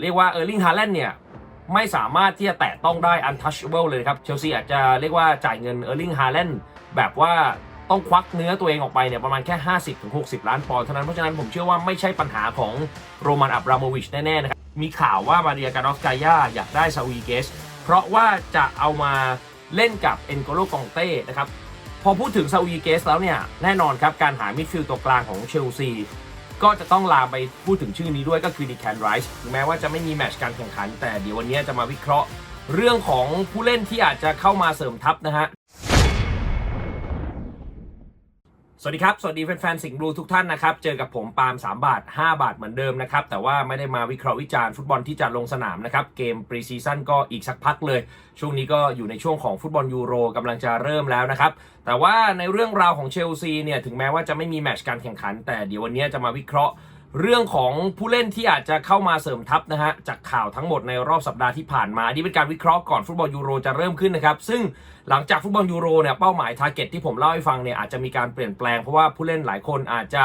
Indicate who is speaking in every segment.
Speaker 1: เรียกว่าเออร์ลิงฮาแลนด์เนี่ยไม่สามารถที่จะแตะต้องได้ untouchable เลยครับ เชลซีอาจจะเรียกว่าจ่ายเงินเออร์ลิงฮาแลนด์แบบว่าต้องควักเนื้อตัวเองออกไปเนี่ยประมาณแค่ 50-60 ล้านปอนด์เท่านั้น เพราะฉะนั้นผมเชื่อว่าไม่ใช่ปัญหาของโรมันอับราโมวิชแน่ๆนะครับ มีข่าวว่ามาเรียการอฟกายาอยากได้ซาวีเกส เพราะว่าจะเอามาเล่นกับเอ็นโกโลกองเต้นะครับ พอพูดถึงซาวีเกสแล้วเนี่ย แน่นอนครับ การหามิดฟิลด์ตัวกลางของเชลซี ก็จะต้องลาไปพูดถึงชื่อนี้ด้วยก็คือดีแคนไรส์ถึงแม้ว่าจะไม่มีแมตช์การแข่งขัน แต่เดี๋ยววันนี้จะมาวิเคราะห์ เรื่องของผู้เล่นที่อาจจะเข้ามาเสริมทัพนะฮะ สวัสดีครับ สวัสดีแฟนๆ สิงห์บลูทุกท่านนะครับ เจอกับผมปาล์ม3 บาท 5 บาทเหมือนเดิมนะครับ แต่ว่าไม่ได้มาวิเคราะห์วิจารณ์ฟุตบอลที่จะลงสนามนะครับ เกมปรีซีซั่นก็อีกสักพักเลย ช่วงนี้ก็อยู่ในช่วงของฟุตบอลยูโรกำลังจะเริ่มแล้วนะครับ แต่ว่าในเรื่องราวของเชลซีเนี่ย ถึงแม้ว่าจะไม่มีแมตช์การแข่งขัน แต่เดี๋ยววันนี้จะมาวิเคราะห์ เรื่องของผู้เล่นที่อาจจะเข้ามาเสริมทัพนะฮะจากข่าวทั้งหมดในรอบสัปดาห์ที่ผ่านมาอันนี้เป็นการวิเคราะห์ก่อนฟุตบอลยูโรจะเริ่มขึ้นนะครับ ซึ่งหลังจากฟุตบอลยูโรเนี่ยเป้าหมายทาร์เก็ตที่ผมเล่าให้ฟังเนี่ยอาจจะมีการเปลี่ยนแปลงเพราะว่าผู้เล่นหลายคนอาจจะ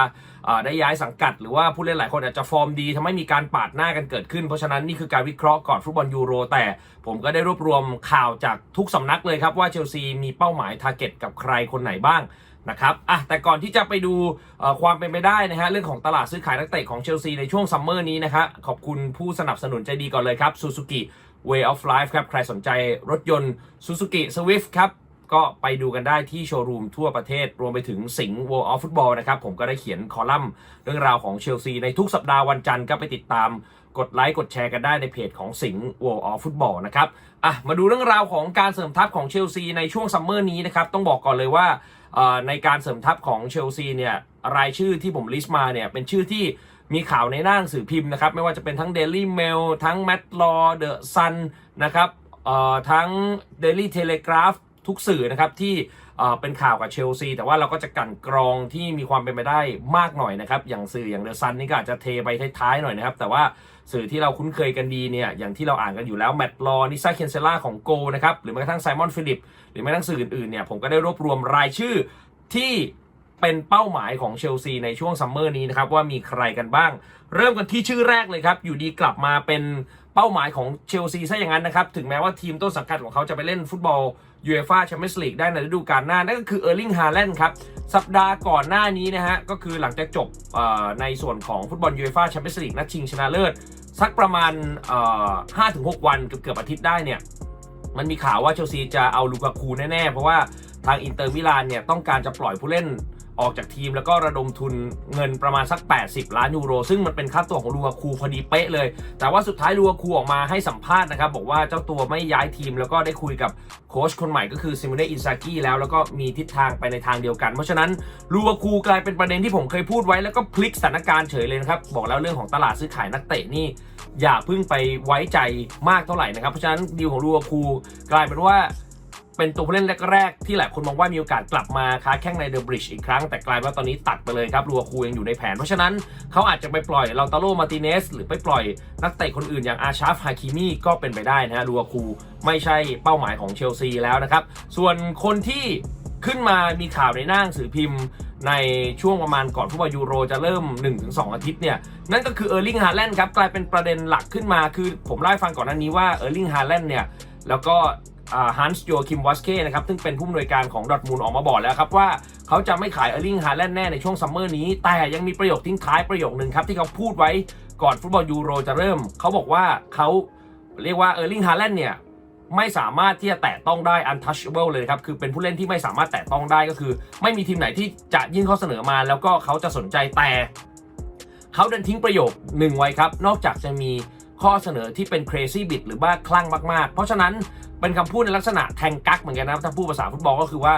Speaker 1: ได้ย้ายสังกัด หรือว่าผู้เล่นหลายคนอาจจะฟอร์มดีทำให้มีการปาดหน้ากันเกิดขึ้นเพราะฉะนั้นนี่คือการวิเคราะห์ก่อนฟุตบอลยูโรแต่ผมก็ได้รวบรวมข่าวจากทุกสำนักเลยครับว่าเชลซีมีเป้าหมายทาร์เก็ตกับใครคนไหนบ้าง นะครับอะแต่ก่อนที่จะไปดูความเป็นไปได้นะฮะเรื่องของตลาดซื้อขายนักเตะของเชลซีในช่วงซัมเมอร์นี้นะฮะขอบคุณผู้สนับสนุนใจดีก่อนเลยครับ Suzuki Way of Life ครับ ใครสนใจรถยนต์ Suzuki Swift ครับ ก็ไปดูกันได้ที่โชว์รูมทั่วประเทศ รวมไปถึงสิงห์ World of Football นะครับ ผมก็ได้เขียนคอลัมน์เรื่องราวของเชลซีในทุกสัปดาห์วันจันทร์ก็ไปติดตามกดไลค์กดแชร์กันได้ในเพจของสิงห์ World of Football นะครับ อะ มาดูเรื่องราวของการเสริมทัพของเชลซีในช่วงซัมเมอร์นี้นะครับ ต้องบอกก่อนเลยว่า ในการเสริมทัพของเชลซีเนี่ยรายชื่อที่ผมลิสต์มาเนี่ยเป็นชื่อที่มีข่าวในหน้าหนังสือพิมพ์นะครับ ไม่ว่าจะเป็นทั้ง Daily Mail ทั้ง m a t l a w The Sun นะครับทั้ง Daily Telegraph ทุกสื่อนะครับที่เป็นข่าวกับเชลซี แต่ว่าเราก็จะกันกรองที่มีความเป็นไปได้มากหน่อยนะครับ อย่างสื่ออย่างเดอะซันนี่ก็อาจจะเทไปท้ายๆหน่อยนะครับ แต่ว่าสื่อที่เราคุ้นเคยกันดีเนี่ยอย่างที่เราอ่านกันอยู่แล้วแมตต์ลอนิซ่าเคนเซล่าของโกนะครับหรือแม้กระทั่งไซมอนฟิลิปหรือแม้กระทั่งสื่ออื่นๆเนี่ยผมก็ได้รวบรวมรายชื่อที่เป็นเป้าหมายของเชลซีในช่วงซัมเมอร์นี้นะครับว่ามีใครกันบ้าง เริ่มกันที่ชื่อแรกเลยครับ อยู่ดีกลับมาเป็น เป้าหมายของเชลซีซะอย่างนั้นนะครับ ถึงแม้ว่าทีมต้นสังกัดของเขาจะไปเล่นฟุตบอลยูเอฟ่าแชมเปี้ยนส์ลีกได้ในฤดูกาลหน้า นั่นก็คือเออร์ลิงฮาแลนด์ครับ สัปดาห์ก่อนหน้านี้นะฮะ ก็คือหลังจากจบในส่วนของฟุตบอลยูเอฟ่าแชมเปี้ยนส์ลีกนัดชิงชนะเลิศ สักประมาณเอ่อ5-6 วันเกือบๆอาทิตย์ได้เนี่ย มันมีข่าวว่าเชลซีจะเอาลูกาคูแน่ๆ เพราะว่าทางอินเตอร์มิลานเนี่ยต้องการจะปล่อยผู้เล่น ออกจากทีมแล้วก็ระดมทุนเงินประมาณสัก 80 ล้านยูโร ซึ่งมันเป็นค่าตัวของลูกาคูพอดีเป๊ะเลย แต่ว่าสุดท้ายลูกาคูออกมาให้สัมภาษณ์นะครับ บอกว่าเจ้าตัวไม่ย้ายทีม แล้วก็ได้คุยกับโค้ชคนใหม่ก็คือซิมเนอินซากิแล้วแล้วก็มีทิศทางไปในทางเดียวกัน เพราะฉะนั้นลูกาคูกลายเป็นประเด็นที่ผมเคยพูดไว้แล้วก็พลิกสถานการณ์เฉยเลยนะครับบอกแล้วเรื่องของตลาดซื้อขายนักเตะนี่อย่าเพิ่งไปไว้ใจมากเท่าไหร่นะครับเพราะฉะนั้นดีลของลูกาคูกลายเป็นว่า เป็นตัวผู้เล่นแรกๆ ที่หลายคนมองว่ามีโอกาสกลับมาค้าแข้งในเดอะบริดจ์อีกครั้ง แต่กลายว่าตอนนี้ตัดไปเลยครับลูกาคูยังอยู่ในแผน เพราะฉะนั้นเขาอาจจะไปปล่อยลาตาโรมาติเนสหรือไปปล่อยนักเตะคนอื่นอย่างอาชาฟฮาคิมีก็เป็นไปได้นะฮะลูกาคูไม่ใช่เป้าหมายของเชลซีแล้วนะครับ ส่วนคนที่ขึ้นมามีข่าวในหน้าหนังสือพิมพ์ในช่วงประมาณก่อนฟุตบอลยูโรจะเริ่ม 1-2 อาทิตย์เนี่ย นั่นก็คือเออร์ลิงฮาแลนด์ครับ กลายเป็นประเด็นหลักขึ้นมาคือผมเล่าให้ฟังก่อนหน้านี้ว่าเออร์ลิงฮาแลนด์เนี่ย แล้วก็ ฮันส์โยคิมวัสเคนะครับซึ่งเป็นผู้อำนวยการของดอทมูลออกมาบอกแล้วครับว่าเขาจะไม่ขายเออร์ลิงฮาแลนด์แน่ในช่วงซัมเมอร์นี้ แต่ยังมีประโยคทิ้งท้ายประโยคนึงครับ ที่เขาพูดไว้ก่อนฟุตบอลยูโรจะเริ่ม เขาบอกว่าเขาเรียกว่าเออร์ลิงฮาแลนด์เนี่ยไม่สามารถที่จะแตะต้องได้ untouchable เลยครับ คือเป็นผู้เล่นที่ไม่สามารถแตะต้องได้ก็คือ ไม่มีทีมไหนที่จะยื่นข้อเสนอมา แล้วก็เขาจะสนใจแต่เขาเดินทิ้งประโยคหนึ่งไว้ครับ นอกจากจะมีข้อเสนอที่เป็น crazy bit หรือว่าคลั่งมาก ๆ เพราะฉะนั้น เป็นคำพูดในลักษณะแทงกักเหมือนกันนะถ้าพูดภาษาฟุตบอลก็คือว่า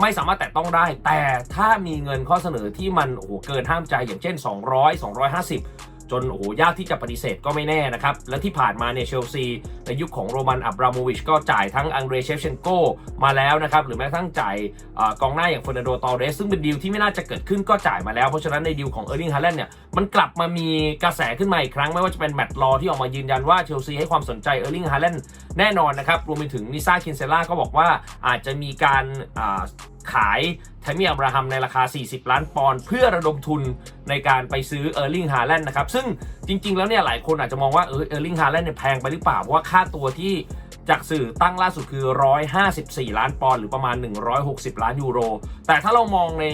Speaker 1: ไม่สามารถแตะต้องได้ แต่ถ้ามีเงินข้อเสนอที่มันโอ้โหเกินห้ามใจอย่างเช่น 200 250 จนโอ้โหยากที่จะปฏิเสธก็ไม่แน่นะครับ และที่ผ่านมาเนี่ยเชลซีในยุคของโรมันอับราโมวิชก็จ่ายทั้งอังเดรเชฟเชนโกมาแล้วนะครับ หรือแม้กระทั่งจ่ายอกองหน้าอย่างเฟอร์นันโดตอเรสซึ่งเป็นดีลที่ไม่น่าจะเกิดขึ้นก็จ่ายมาแล้ว เพราะฉะนั้นในดีลของเออร์ลิงฮาแลนด์เนี่ยมันกลับมามีกระแสขึ้นมาอีกครั้งไม่ว่าจะเป็นแมตต์ลอที่ออกมายืนยันว่าเชลซีให้ความสนใจเออร์ลิงฮาแลนด์แน่นอนนะครับรวมไปถึงนิซ่าคินเซล่าก็บอกว่าอาจจะมีการ ขายแทมี่อับราฮัมในราคา 40 ล้านปอนด์เพื่อระดมทุนในการไปซื้อเออร์ลิงฮาแลนด์นะครับ ซึ่งจริง ๆ แล้วเนี่ยหลายคนอาจจะมองว่าเออเออร์ลิงฮาแลนด์เนี่ยแพงไปหรือเปล่า เพราะว่าค่าตัวที่จากสื่อตั้งล่าสุดคือ 154 ล้านปอนด์หรือประมาณ 160 ล้านยูโร แต่ถ้าเรามองใน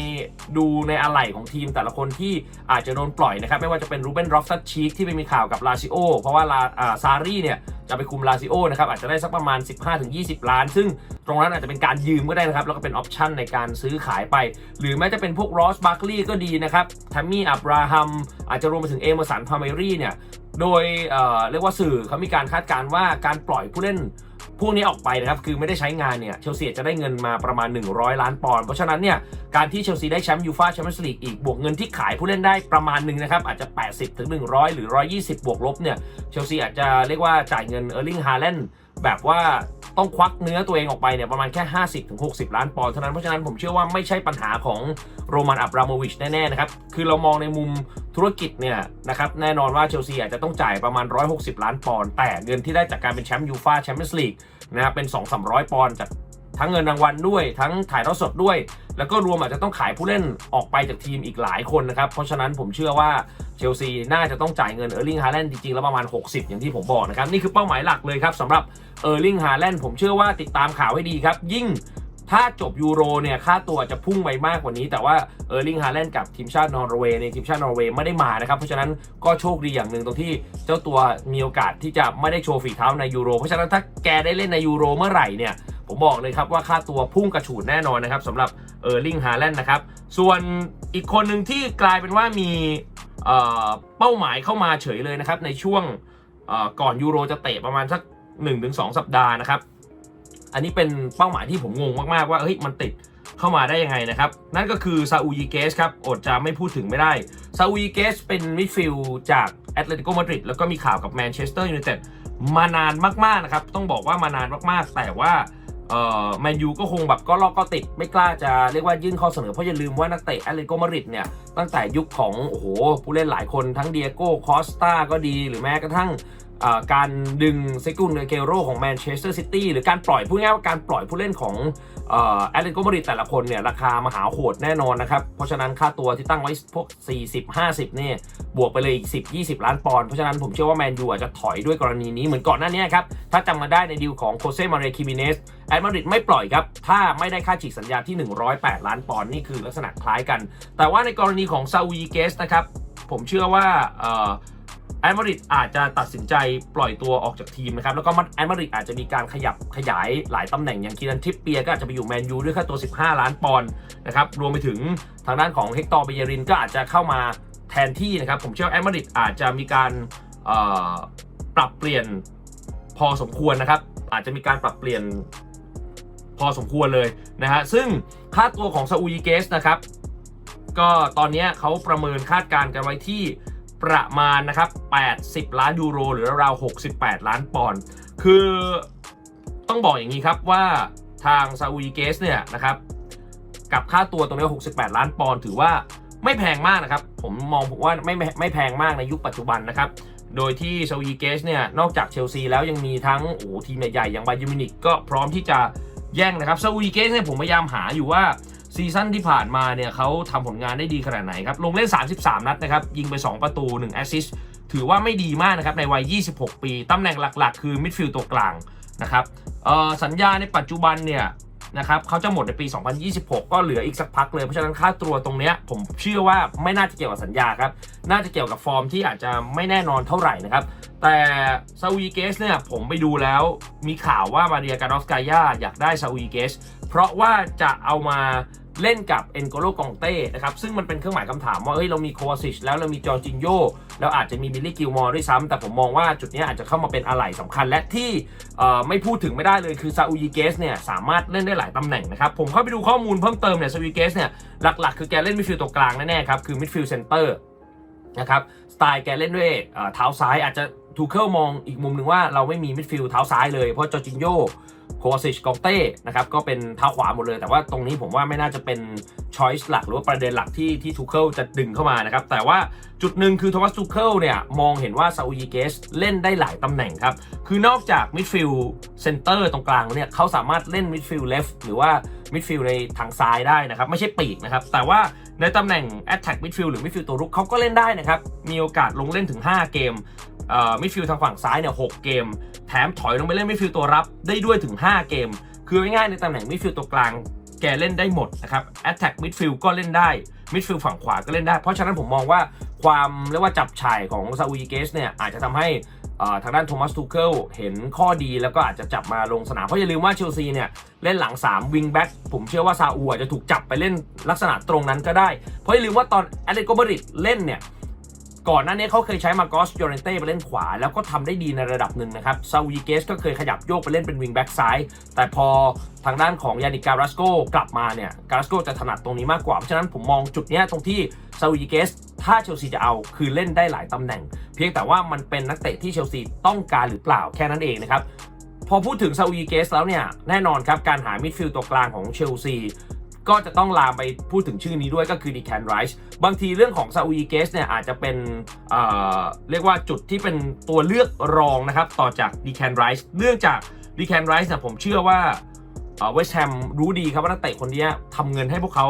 Speaker 1: ดูในอะไหล่ของทีมแต่ละคนที่อาจจะโดนปล่อยนะครับ ไม่ว่าจะเป็นรูเบนร็อกซัตชีกที่ไปมีข่าวกับลาซิโอ เพราะว่าลาซารีเนี่ย จะไปคุมลาซิโอนะครับอาจจะได้สักประมาณ 15-20 ล้าน ซึ่งตรงนั้นอาจจะเป็นการยืมก็ได้นะครับ แล้วก็เป็นออปชันในการซื้อขายไป หรือแม้จะเป็นพวกรอสบาร์คลีย์ก็ดีนะครับแทมมี่อับราฮัมอาจจะรวมไปถึงเอเมอร์สันพาเมรี่เนี่ยโดยเเรียกว่าสื่อเขามีการคาดการณ์ว่าการปล่อยผู้เล่น พวกนี้ออกไปนะครับคือไม่ได้ใช้งานเนี่ยเชลซีจะได้เงินมาประมาณ 100 ล้านปอนด์เพราะฉะนั้นเนี่ยการที่เชลซีได้แชมป์ยูฟ่าแชมเปี้ยนส์ลีกอีกบวกเงินที่ขายผู้เล่นได้ประมาณหนึ่งนะครับอาจจะ 80ถึง100 หรือ 120 บวกลบเนี่ยเชลซีอาจจะเรียกว่าจ่ายเงินเออร์ลิงฮาแลนด์แบบว่า ต้องควักเนื้อตัวเองออกไปเนี่ยประมาณแค่ 50ถึง60 ล้านปอนด์เท่านั้น เพราะฉะนั้นผมเชื่อว่าไม่ใช่ปัญหาของโรมันอับราโมวิชแน่ๆนะครับ คือเรามองในมุมธุรกิจเนี่ยนะครับแน่นอนว่าเชลซีอาจจะต้องจ่ายประมาณ 160 ล้านปอนด์แต่เงินที่ได้จากการเป็นแชมป์ยูฟ่าแชมเปี้ยนส์ลีกนะครับเป็น 2-300 ปอนด์จากทั้งเงินรางวัลด้วยทั้งถ่ายทอดสดด้วย แล้วก็รวมอาจจะต้องขายผู้เล่นออกไปจากทีมอีกหลายคนนะครับ เพราะฉะนั้นผมเชื่อว่าเชลซีน่าจะต้องจ่ายเงินเออร์ลิงฮาแลนด์จริงๆ แล้วประมาณ 60 อย่างที่ผมบอกนะครับ นี่คือเป้าหมายหลักเลยครับสำหรับเออร์ลิงฮาแลนด์ผมเชื่อว่าติดตามข่าวให้ดีครับ ยิ่ง ถ้าจบยูโรเนี่ยค่าตัวอาจจะพุ่งไปมากกว่านี้ แต่ว่าเออร์ลิงฮาแลนด์กับทีมชาตินอร์เวย์ในยทีมชาตินอร์เวย์ไม่ได้มานะครับ เพราะฉะนั้นก็โชคดีอย่างหนึ่งตรงที่เจ้าตัวมีโอกาสที่จะไม่ได้โชว์ฝีเท้าในยูโร เพราะฉะนั้นถ้าแกได้เล่นในยูโรเมื่อไหร่เนี่ยผมบอกเลยครับว่าค่าตัวพุ่งกระฉูดแน่นอนนะครับสำหรับเออร์ลิงฮาแลนด์นะครับส่วนอีกคนหนึ่งที่กลายเป็นว่ามีเออเป้าหมายเข้ามาเฉยเลยนะครับในช่วงเออก่อนยูโรจะเตะประมาณสัก 1-2 สัปดาห์นะครับ อันนี้เป็นเป้าหมายที่ผมงงมากๆว่าเฮ้ยมันติดเข้ามาได้ยังไงนะครับ นั่นก็คือซาอูยิเกสครับอดจะไม่พูดถึงไม่ได้ซาอูยิเกสเป็นมิดฟิลด์จากแอตเลติโกมาดริดแล้วก็มีข่าวกับแมนเชสเตอร์ยูไนเต็ดมานานมากๆนะครับ ต้องบอกว่ามานานมากๆ แต่ว่าเอ่อแมนยูก็คงแบบก็ลอกก็ติดไม่กล้าจะเรียกว่ายื่นข้อเสนอเพราะอย่าลืมว่านักเตะแอตเลติโกมาดริดเนี่ย ตั้งแต่ยุคของ โอ้โห ผู้เล่นหลายคนทั้งเดียโก้คอสตาก็ดีหรือแม้กระทั่ง การดึงเซกุนเกโรของแมนเชสเตอร์ซิตี้หรือการปล่อยพูดง่ายว่าการปล่อยผู้เล่นของแอตเลติโกมาดริดแต่ละคนเนี่ยราคามหาโหดแน่นอนนะครับ เพราะฉะนั้นค่าตัวที่ตั้งไว้พวก 40 50 เนี่ยบวกไปเลยอีก 10 20 ล้านปอนด์เพราะฉะนั้นผมเชื่อว่าแมนยูอาจจะถอยด้วยกรณีนี้เหมือนก่อนหน้านี้ครับ ถ้าจำมาได้ในดีลของโคเซมาเรคิมิเนสแอตมาดริดไม่ปล่อยครับ ถ้าไม่ได้ค่าฉีกสัญญาที่ 108 ล้านปอนด์นี่คือลักษณะคล้ายกัน แต่ว่าในกรณีของซาวีเกสนะครับผมเชื่อว่า แอตมาริดอาจจะตัดสินใจปล่อยตัวออกจากทีมนะครับ แล้วก็แอตมาริดอาจจะมีการขยับขยายหลายตำแหน่งอย่างคีรันทิปเปียก็อาจจะไปอยู่แมนยูด้วยค่าตัว 15 ล้านปอนด์นะครับ รวมไปถึงทางด้านของเฮกตอร์เบเยรินก็อาจจะเข้ามาแทนที่นะครับ ผมเชื่อแอตมาริดอาจจะมีการปรับเปลี่ยนพอสมควรนะครับ อาจจะมีการปรับเปลี่ยนพอสมควรเลยนะฮะ ซึ่งค่าตัวของซาอูยเกสนะครับ ก็ตอนนี้เขาประเมินคาดการณ์กันไว้ที่ ประมาณนะครับ 80 ล้านยูโร หรือราว68 ล้านปอนด์ คือต้องบอกอย่างนี้ครับว่าทางซาอุดิเกสเนี่ยนะครับกับค่าตัวตรงนี้ 68 ล้านปอนด์ถือว่าไม่แพงมากนะครับ ผมมองผมว่าไม่ไม่แพงมากในยุคปัจจุบันนะครับ โดยที่ซาอุดิเกสเนี่ยนอกจากเชลซีแล้วยังมีทั้งโอ้ทีมใหญ่ๆอย่างบาเยร์มิวนิกก็พร้อมที่จะแย่งนะครับซาอุดิเกสเนี่ยผมพยายามหาอยู่ว่า ซีซั่นที่ผ่านมาเนี่ยเขาทำผลงานได้ดีขนาดไหนครับ ลงเล่น 33 นัดนะครับ ยิงไป 2 ประตู 1 แอสซิสต์ถือว่าไม่ดีมากนะครับ ในวัย 26 ปี ตำแหน่งหลักๆ คือมิดฟิลด์ตัวกลางนะครับสัญญาในปัจจุบันเนี่ยนะครับเขาจะหมดในปี 2026 ก็เหลืออีกสักพักเลย เพราะฉะนั้นค่าตัวตรงเนี้ยผมเชื่อว่าไม่น่าจะเกี่ยวกับสัญญาครับ น่าจะเกี่ยวกับฟอร์มที่อาจจะไม่แน่นอนเท่าไหร่นะครับ แต่ซาอุดิเกสเนี่ยผมไปดูแล้วมีข่าวว่ามาเรียการอฟกายาอยากได้ซาอุดิเกส เพราะว่าจะเอามา เล่นกับเอ็นโกโลกองเต้นะครับซึ่งมันเป็นเครื่องหมายคำถามว่าเฮ้ยเรามีโควาซิชแล้วเรามีจอร์จินโยแล้วอาจจะมีบิลลี่กิลมอร์ด้วยซ้ำแต่ผมมองว่าจุดนี้อาจจะเข้ามาเป็นอะไหล่สำคัญ และที่ไม่พูดถึงไม่ได้เลยคือซาอูยิเกสเนี่ยสามารถเล่นได้หลายตำแหน่งนะครับผมเข้าไปดูข้อมูลเพิ่มเติมเนี่ยซาอูยิเกสเนี่ยหลักๆ คือแกเล่นมิดฟิลด์ตัวกลางแน่ๆครับคือมิดฟิลด์เซนเตอร์นะครับสไตล์แกเล่นด้วยเอ่อเท้าซ้ายอาจจะทูเคิลมองอีกมุมหนึ่งว่าเราไม่มีมิดฟิลด์เท้าซ้ายเลยเพราะจอร์จินโย โควาซิชกองเต้นะครับก็เป็นเท้าขวาหมดเลย แต่ว่าตรงนี้ผมว่าไม่น่าจะเป็นช้อยส์หลักหรือว่าประเด็นหลักที่ที่ทูเคิลจะดึงเข้ามานะครับแต่ว่าจุดหนึ่งคือโทมัสทูเคิลเนี่ยมองเห็นว่าซาอูยิเกสเล่นได้หลายตำแหน่งครับคือนอกจากมิดฟิลด์เซนเตอร์ตรงกลางเนี่ยเขาสามารถเล่นมิดฟิลด์เลฟหรือว่ามิดฟิลด์ในทางซ้ายได้นะครับไม่ใช่ปีกนะครับแต่ว่า ในตำแหน่ง Attack Midfield หรือ Midfield ตัวรุกเขาก็เล่นได้นะครับ มีโอกาสลงเล่นถึง 5 เกมมิดฟิลด์ทางฝั่งซ้ายเนี่ยหเกม แถมถอยลงไปเล่นมิดฟิลด์ตัวรับได้ด้วยถึง 5 เกม คือง่ายๆในตำแหน่งมิดฟิลด์ตัวกลางแกเล่นได้หมดนะครับ Attack Midfield ก็เล่นได้ Midfield ฝั่งขวาก็เล่นได้ เพราะฉะนั้นผมมองว่าความเรียกว่าจับฉ่ายของซาอูยิเกสเนี่ยอาจจะทำให้ ทางด้านโทมัสทูเคิลเห็นข้อดีแล้วก็อาจจะจับมาลงสนาม เพราะอย่าลืมว่าเชลซีเนี่ย เล่นหลัง 3 วิงแบ็กผมเชื่อว่าซาอูอาจจะถูกจับไปเล่นลักษณะตรงนั้นก็ได้ เพราะอย่าลืมว่าตอนแอตเลติโกมาดริดเล่นเนี่ย ก่อนหน้านี้เขาเคยใช้มากอสโยเรนเต้ไปเล่นขวา แล้วก็ทำได้ดีในระดับหนึ่งนะครับซาวีเกสก็เคยขยับโยกไปเล่นเป็นวิงแบ็กซ้าย แต่พอทางด้านของยานิกการัสโกกลับมาเนี่ยการัสโกจะถนัดตรงนี้มากกว่า เพราะฉะนั้นผมมองจุดนี้ตรงที่ซาวีเกสถ้าเชลซีจะเอาคือเล่นได้หลายตำแหน่ง เพียงแต่ว่ามันเป็นนักเตะที่เชลซีต้องการหรือเปล่าแค่นั้นเองนะครับพอพูดถึงซาวีเกสแล้วเนี่ยแน่นอนครับการหามิดฟิลด์ตัวกลางของเชลซี ก็จะต้องลามไปพูดถึงชื่อนี้ด้วยก็คือดีแคนไรส์บางทีเรื่องของซาอุยเกสเนี่ยอาจจะเป็นเเรียกว่าจุดที่เป็นตัวเลือกรองนะครับ ต่อจากดีแคนไรส์เนื่องจากดีแคนไรส์เนี่ยผมเชื่อว่าเวสแฮมรู้ดีครับว่านักเตะคนนี้ทำเงินให้พวกเขา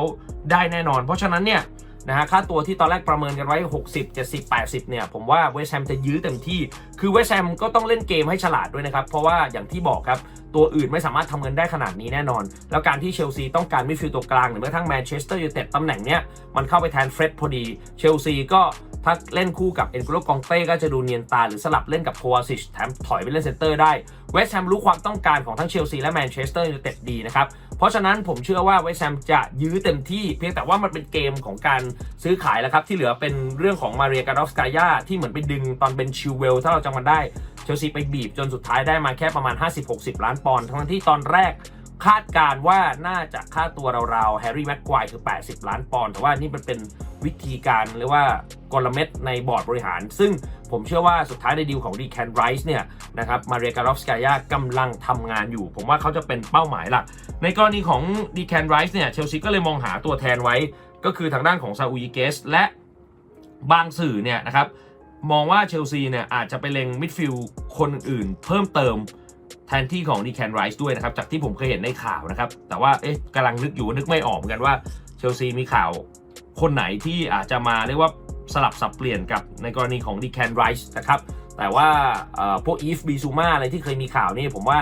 Speaker 1: ได้แน่นอน เพราะฉะนั้นเนี่ย นะฮะค่าตัวที่ตอนแรกประเมินกันไว้ 60 70 80 เนี่ย ผมว่าเวสต์แฮมจะยื้อเต็มที่ คือเวสต์แฮมก็ต้องเล่นเกมให้ฉลาดด้วยนะครับ เพราะว่าอย่างที่บอกครับ ตัวอื่นไม่สามารถทำเงินได้ขนาดนี้แน่นอน แล้วการที่เชลซีต้องการมิดฟิลด์ตัวกลาง หรือแม้กระทั่งแมนเชสเตอร์ยูไนเต็ดตำแหน่งเนี้ยมันเข้าไปแทนเฟร็ดพอดี เชลซีก็ถ้าเล่นคู่กับเอ็นโกโลกองเต้ก็จะดูเนียนตา หรือสลับเล่นกับโควาซิชแถมถอยไปเล่นเซนเตอร์ได้เวสต์แฮมรู้ความต้องการของทั้งเชลซีและแมนเชสเตอร์ยูไนเต็ดดีนะครับ เพราะฉะนั้นผมเชื่อว่าเวสต์แฮมจะยื้อเต็มที่เพียงแต่ว่ามันเป็นเกมของการซื้อขายแล้วครับที่เหลือเป็นเรื่องของมาเรียการอฟสกายาที่เหมือนไปดึงตอนเป็นชิวเวลถ้าเราจำมันได้เชลซีไปบีบจนสุดท้ายได้มาแค่ประมาณ 50-60 ล้านปอนด์ทั้งที่ตอนแรกคาดการณ์ว่าน่าจะค่าตัวราวๆแฮร์รี่แม็กควายคือ 80 ล้านปอนด์แต่ว่านี่มันเป็น วิธีการหรือว่ากลเม็ดในบอร์ดบริหาร ซึ่งผมเชื่อว่าสุดท้ายในดีลของดีแคนไรส์เนี่ยนะครับมาเรียการอฟสกายากำลังทำงานอยู่ ผมว่าเขาจะเป็นเป้าหมายหลัก ในกรณีของดีแคนไรส์เนี่ยเชลซีก็เลยมองหาตัวแทนไว้ ก็คือทางด้านของซาอูยิเกสและบางสื่อเนี่ยนะครับมองว่าเชลซีเนี่ยอาจจะไปเล็งมิดฟิลด์คนอื่นเพิ่มเติมแทนที่ของดีแคนไรส์ด้วยนะครับ จากที่ผมเคยเห็นในข่าวนะครับ แต่ว่าเอ๊ะกำลังนึกอยู่นึกไม่ออกเหมือนกันว่าเชลซีมีข่าว คนไหนที่อาจจะมาเรียกว่าสลับสับเปลี่ยนกับในกรณีของดีแคนไรส์นะครับ แต่ว่าพวกอีฟบีซูมาอะไรที่เคยมีข่าวนี่ผมว่า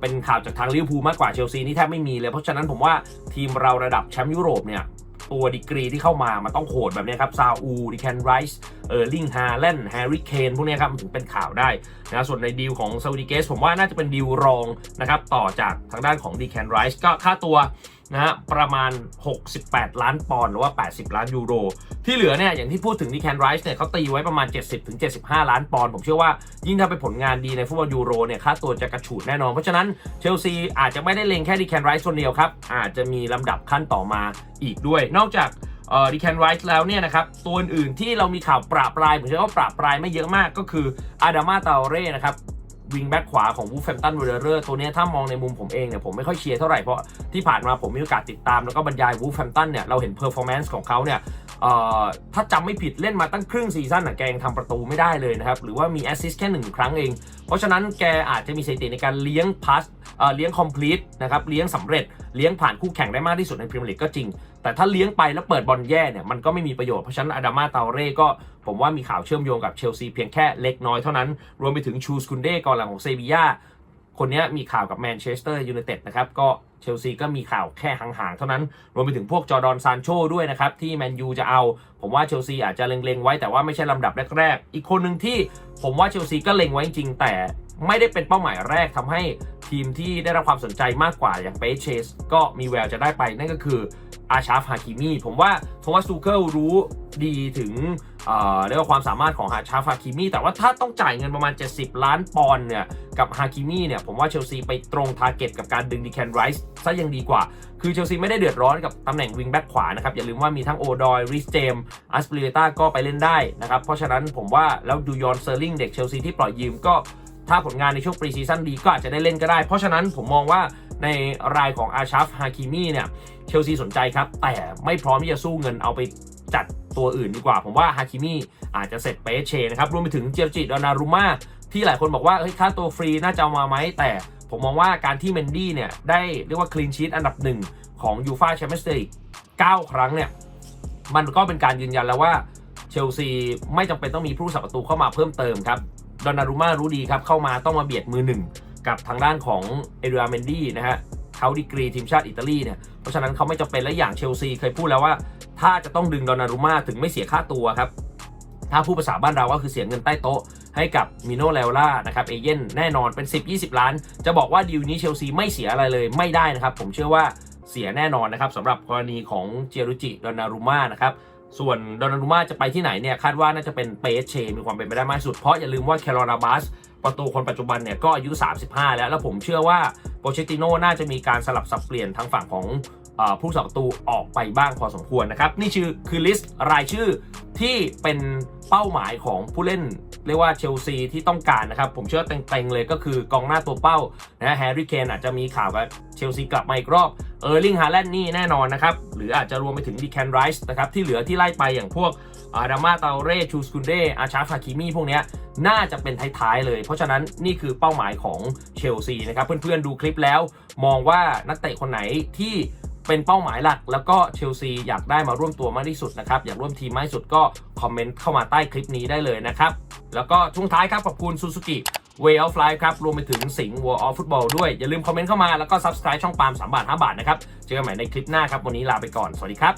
Speaker 1: เป็นข่าวจากทางลิเวอร์พูลมากกว่าเชลซีนี่แทบไม่มีเลย เพราะฉะนั้นผมว่าทีมเราระดับแชมป์ยุโรปเนี่ย ตัวดีกรีที่เข้ามามันต้องโหดแบบนี้ครับซาอูดิแคนไรส์เออร์ลิงฮาแลนด์แฮร์รี่เคนพวกนี้ครับมันถึงเป็นข่าวได้นะส่วนในดีลของซาอูดิเกสผมว่าน่าจะเป็นดีลรองนะครับต่อจากทางด้านของดีแคนไรส์ก็ค่าตัว นะฮะประมาณ 68 ล้านปอนด์หรือว่า 80 ล้านยูโร ที่เหลือเนี่ยอย่างที่พูดถึงดีแคนไรส์เนี่ยเขาตีไว้ประมาณ 70-75 ล้านปอนด์ผมเชื่อว่ายิ่งถ้าไปผลงานดีในฟุตบอลยูโรเนี่ยค่าตัวจะกระฉูดแน่นอน เพราะฉะนั้นเชลซีอาจจะไม่ได้เล็งแค่ดีแคนไรส์คนเดียวครับอาจจะมีลำดับขั้นต่อมาอีกด้วย นอกจากดีแคนไรส์แล้วเนี่ยนะครับ ตัวอื่นที่เรามีข่าวปราบปรายผมเชื่อว่าปราบปรายไม่เยอะมากก็คืออาดามาตาเร่นะครับ วิงแบ็กขวาของวูฟแฟมตันเวเดอร์ตัวนี้ถ้ามองในมุมผมเองเนี่ยผมไม่ค่อยเชียร์เท่าไหร่เพราะที่ผ่านมาผมมีโอกาสติดตามแล้วก็บรรยายวูฟแฟมตันเนี่ยเราเห็นเพอร์ฟอร์แมนซ์ของเขาเนี่ยถ้าจำไม่ผิดเล่นมาตั้งครึ่งซีซั่นน่ะแกยังทำประตูไม่ได้เลยนะครับ หรือว่ามีแอสซิสต์แค่หนึ่งครั้งเอง เพราะฉะนั้นแกอาจจะมีสถิติในการเลี้ยงพาสเเลี้ยงคอมพลีทนะครับเลี้ยงสำเร็จเลี้ยงผ่านคู่แข่งได้มากที่สุดในพรีเมียร์ลีกก็จริง แต่ถ้าเลี้ยงไปแล้วเปิดบอลแย่เนี่ยมันก็ไม่มีประโยชน์เพราะฉะนั้นอาดามาเตาเร่ก็ผมว่ามีข่าวเชื่อมโยงกับเชลซีเพียงแค่เล็กน้อยเท่านั้น รวมไปถึงชูสกุนเด้กองหลังของเซบียาคนนี้มีข่าวกับแมนเชสเตอร์ยูไนเต็ดนะครับ ก็เชลซีก็มีข่าวแค่ห่างๆ เท่านั้น รวมไปถึงพวกจอร์ดอนซานโชด้วยนะครับ ที่แมนยูจะเอา ผมว่าเชลซีอาจจะเล็งๆไว้แต่ว่าไม่ใช่ลำดับแรกๆ อีกคนหนึ่งที่ผมว่าเชลซีก็เล็งไว้จริงแต่ไม่ได้เป็นเป้าหมายแรกทำให้ทีมที่ได้รับความสนใจมากกว่าอย่างเปเชสก็มีแววจะได้ไปนั่นก็คือ อาชาฟฮาคิมีผมว่าโทมัสซูเคิลรู้ดีถึงเรียกว่าความสามารถของฮาชาฟฮาคิมีแต่ว่าถ้าต้องจ่ายเงินประมาณ 70 ล้านปอนด์เนี่ย กับฮาคิมีเนี่ย ผมว่าเชลซีไปตรงทาร์เก็ตกับการดึงดีแคนไรส์ซะยังดีกว่า คือเชลซีไม่ได้เดือดร้อนกับตำแหน่งวิงแบ็กขวานะครับ อย่าลืมว่ามีทั้งโอดอยริสเจมอัสปริเวต้าก็ไปเล่นได้นะครับ เพราะฉะนั้นผมว่าแล้วดูยอนเซอร์ลิงเด็กเชลซีที่ปล่อยยืมก็ ถ้าผลงานในช่วงปรีซีซั่นดีก็อาจจะได้เล่นก็ได้ เพราะฉะนั้นผมมองว่าในรายของอาชัฟฮาคิมีเนี่ยเชลซีสนใจครับ แต่ไม่พร้อมที่จะสู้เงินเอาไปจัดตัวอื่นดีกว่า ผมว่าฮาคิมีอาจจะเสร็จเปเชนะครับ รวมไปถึงเจยร์จิดอนารุมาที่หลายคนบอกว่าเฮ้ยค่าตัวฟรีน่าจะเอามาไหมแต่ผมมองว่าการที่เมนดี้เนี่ยได้เรียกว่าคลีนชีตอันดับหนึ่งของยูฟาแชมเปี้ยนส์ลีก9ครั้งเนี่ยมันก็เป็นการยืนยันแล้วว่าเชลซีไม่จำเป็นต้องมีผู้สับประตูเข้ามาเพิ่มเติมครับ อนนารุมารู้ดีครับเข้ามาต้องมาเบียดมือหนึ่งกับทางด้านของเอเดรียเมนดี้นะฮะเขาดีกรีทีมชาติอิตาลีเนี่ยเพราะฉะนั้นเขาไม่จำเป็นและอย่างเชลซีเคยพูดแล้วว่า ถ้าจะต้องดึงดอนนารุมาถึงไม่เสียค่าตัวครับถ้าผู้ภาษาบ้านเราก็คือเสียเงินใต้โต๊ะให้กับมิโนเลล่านะครับเอเย่นแน่นอนเป็น 10-20 ล้าน จะบอกว่าดีลนี้เชลซีไม่เสียอะไรเลยไม่ได้นะครับ ผมเชื่อว่าเสียแน่นอนนะครับสำหรับกรณีของเจรุจิดอนนารุมานะครับ ส่วนดอนนารุมาจะไปที่ไหนเนี่ยคาดว่าน่าจะเป็นเปเชมีความเป็นไปได้มากสุด เพราะอย่าลืมว่าแคโรนาบัสประตูคนปัจจุบันเนี่ยก็อายุ 35 แล้ว แล้วผมเชื่อว่าโปเชติโน่น่าจะมีการสลับสับเปลี่ยนทางฝั่งของ ผู้สับประตูออกไปบ้างพอสมควรนะครับ นี่คือคือลิสต์รายชื่อที่เป็นเป้าหมายของผู้เล่น เรียกว่าเชลซีที่ต้องการนะครับ ผมเชื่อเต็งๆเลยก็คือกองหน้าตัวเป้านะแฮร์รี่เคนอาจจะมีข่าวกับเชลซีกลับมาอีกรอบเออร์ลิงฮาแลนด์นี่แน่นอนนะครับ หรืออาจจะรวมไปถึงดีแคนไรส์นะครับ ที่เหลือที่ไล่ไปอย่างพวกอาดามาเตาเร่ชูสกุนเดอาชาฟาคิมีพวกนี้น่าจะเป็นท้าย ๆ เลย เพราะฉะนั้นนี่คือเป้าหมายของเชลซีนะครับ เพื่อน ๆ ดูคลิปแล้ว มองว่านักเตะคนไหนที่ เป็นเป้าหมายหลัก แล้วก็เชลซีอยากได้มาร่วมตัวมากที่สุดนะครับ อยากร่วมทีมมากที่สุดก็คอมเมนต์เข้ามาใต้คลิปนี้ได้เลยนะครับ แล้วก็ช่วงท้ายครับขอบคุณซูซูกิ Way of Life ครับ รวมไปถึงสิงห์ World of Football ด้วย อย่าลืมคอมเมนต์เข้ามาแล้วก็ Subscribe ช่องปาล์ม3บาท 5 บาทนะครับ เจอกันใหม่ในคลิปหน้าครับ วันนี้ลาไปก่อน สวัสดีครับ